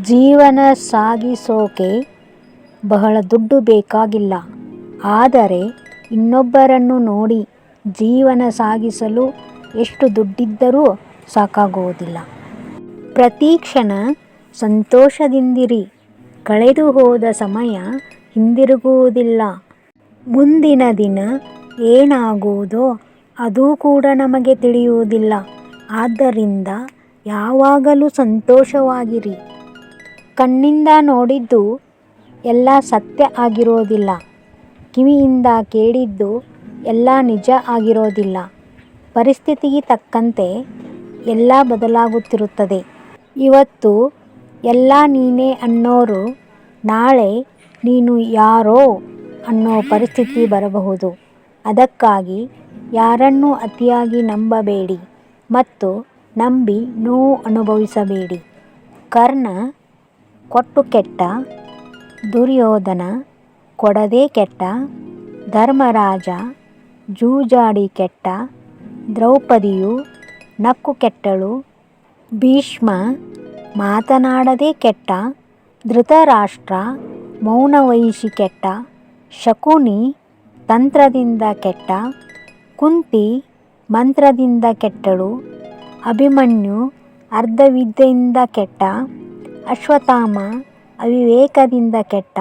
ಜೀವನ ಸಾಗಿಸೋಕೆ ಬಹಳ ದುಡ್ಡು ಬೇಕಾಗಿಲ್ಲ. ಆದರೆ ಇನ್ನೊಬ್ಬರನ್ನು ನೋಡಿ ಜೀವನ ಸಾಗಿಸಲು ಎಷ್ಟು ದುಡ್ಡಿದ್ದರೂ ಸಾಕಾಗುವುದಿಲ್ಲ. ಪ್ರತಿ ಕ್ಷಣ ಸಂತೋಷದಿಂದಿರಿ. ಕಳೆದು ಹೋದ ಸಮಯ ಹಿಂದಿರುಗುವುದಿಲ್ಲ. ಮುಂದಿನ ದಿನ ಏನಾಗುವುದೋ ಅದು ಕೂಡ ನಮಗೆ ತಿಳಿಯುವುದಿಲ್ಲ. ಆದ್ದರಿಂದ ಯಾವಾಗಲೂ ಸಂತೋಷವಾಗಿರಿ. ಕಣ್ಣಿಂದ ನೋಡಿದ್ದು ಎಲ್ಲ ಸತ್ಯ ಆಗಿರೋದಿಲ್ಲ. ಕಿವಿಯಿಂದ ಕೇಳಿದ್ದು ಎಲ್ಲ ನಿಜ ಆಗಿರೋದಿಲ್ಲ. ಪರಿಸ್ಥಿತಿಗೆ ತಕ್ಕಂತೆ ಎಲ್ಲ ಬದಲಾಗುತ್ತಿರುತ್ತದೆ. ಇವತ್ತು ಎಲ್ಲ ನೀನೇ ಅನ್ನೋರು, ನಾಳೆ ನೀನು ಯಾರೋ ಅನ್ನೋ ಪರಿಸ್ಥಿತಿ ಬರಬಹುದು. ಅದಕ್ಕಾಗಿ ಯಾರನ್ನೂ ಅತಿಯಾಗಿ ನಂಬಬೇಡಿ ಮತ್ತು ನಂಬಿ ನೋವು ಅನುಭವಿಸಬೇಡಿ. ಕರ್ಣ ಕೊಟ್ಟು ಕೆಟ್ಟ ದುರ್ಯೋಧನ ಕೊಡದೆ ಕೆಟ್ಟ ಧರ್ಮರಾಜ ಜೂಜಾಡಿ ಕೆಟ್ಟ ದ್ರೌಪದಿಯು ನಕ್ಕು ಕೆಟ್ಟಳು ಭೀಷ್ಮ ಮಾತನಾಡದೆ ಕೆಟ್ಟ ಧೃತರಾಷ್ಟ್ರ ಮೌನವಹಿಸಿ ಕೆಟ್ಟ ಶಕುನಿ ತಂತ್ರದಿಂದ ಕೆಟ್ಟ ಕುಂತಿ ಮಂತ್ರದಿಂದ ಕೆಟ್ಟಳು ಅಭಿಮನ್ಯು ಅರ್ಧವಿದ್ಯೆಯಿಂದ ಕೆಟ್ಟ ಅಶ್ವತ್ಥಾಮ ಅವಿವೇಕದಿಂದ ಕೆಟ್ಟ,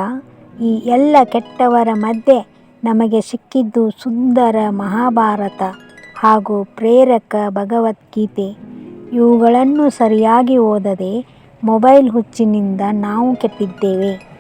ಈ ಎಲ್ಲ ಕೆಟ್ಟವರ ಮಧ್ಯೆ ನಮಗೆ ಸಿಕ್ಕಿದ್ದು ಸುಂದರ ಮಹಾಭಾರತ ಹಾಗೂ ಪ್ರೇರಕ ಭಗವದ್ಗೀತೆ. ಇವುಗಳನ್ನು ಸರಿಯಾಗಿ ಓದದೆ ಮೊಬೈಲ್ ಹುಚ್ಚಿನಿಂದ ನಾವು ಕೆಟ್ಟಿದ್ದೇವೆ.